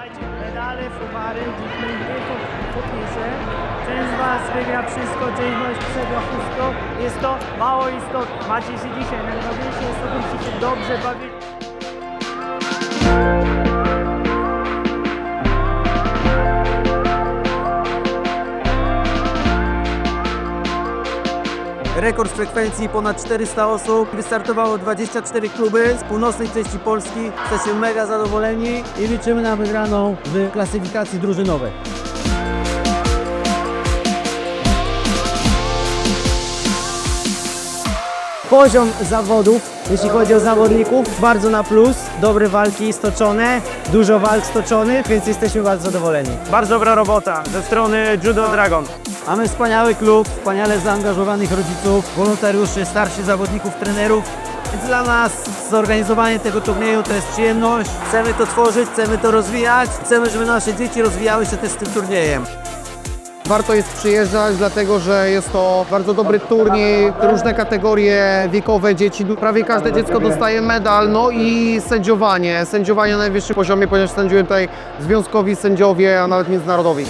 Słuchajcie, medale, dyplomy, podniesie. Część z Was wygra wszystko, część przegra wszystko. Jest to mało istotne. Macie się dzisiaj. Najważniejsze jest to, żebyście się dobrze bawili. Rekord frekwencji ponad 400 osób. Wystartowało 24 kluby z północnej części Polski. Jesteśmy mega zadowoleni i liczymy na wygraną w klasyfikacji drużynowej. Poziom zawodów, jeśli chodzi o zawodników, bardzo na plus. Dobre walki stoczone, dużo walk stoczonych, więc jesteśmy bardzo zadowoleni. Bardzo dobra robota ze strony Judo Dragon. Mamy wspaniały klub, wspaniale zaangażowanych rodziców, wolontariuszy, starszych zawodników, trenerów. Więc dla nas zorganizowanie tego turnieju to jest przyjemność. Chcemy to tworzyć, chcemy to rozwijać. Chcemy, żeby nasze dzieci rozwijały się też z tym turniejem. Warto jest przyjeżdżać, dlatego że jest to bardzo dobry turniej, różne kategorie wiekowe dzieci. Prawie każde dziecko dostaje medal, no i sędziowanie. Sędziowanie na najwyższym poziomie, ponieważ sędziują tutaj związkowi sędziowie, a nawet międzynarodowi.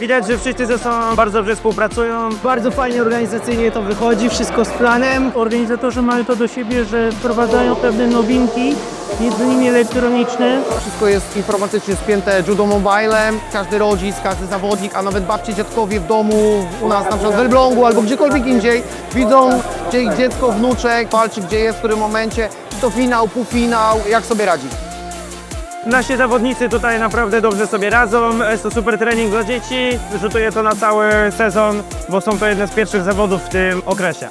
Widać, że wszyscy ze sobą bardzo dobrze współpracują. Bardzo fajnie organizacyjnie to wychodzi, wszystko z planem. Organizatorzy mają to do siebie, że wprowadzają pewne nowinki, innymi elektroniczne. Wszystko jest informatycznie spięte judo mobilem. Każdy rodzic, każdy zawodnik, a nawet babcie, dziadkowie w domu, u nas na przykład w Elblągu albo gdziekolwiek indziej, widzą, gdzie ich dziecko, wnuczek walczy, gdzie jest, w którym momencie, czy to finał, półfinał, jak sobie radzi. Nasi zawodnicy tutaj naprawdę dobrze sobie radzą. Jest to super trening dla dzieci. Rzutuje to na cały sezon, bo są to jedne z pierwszych zawodów w tym okresie.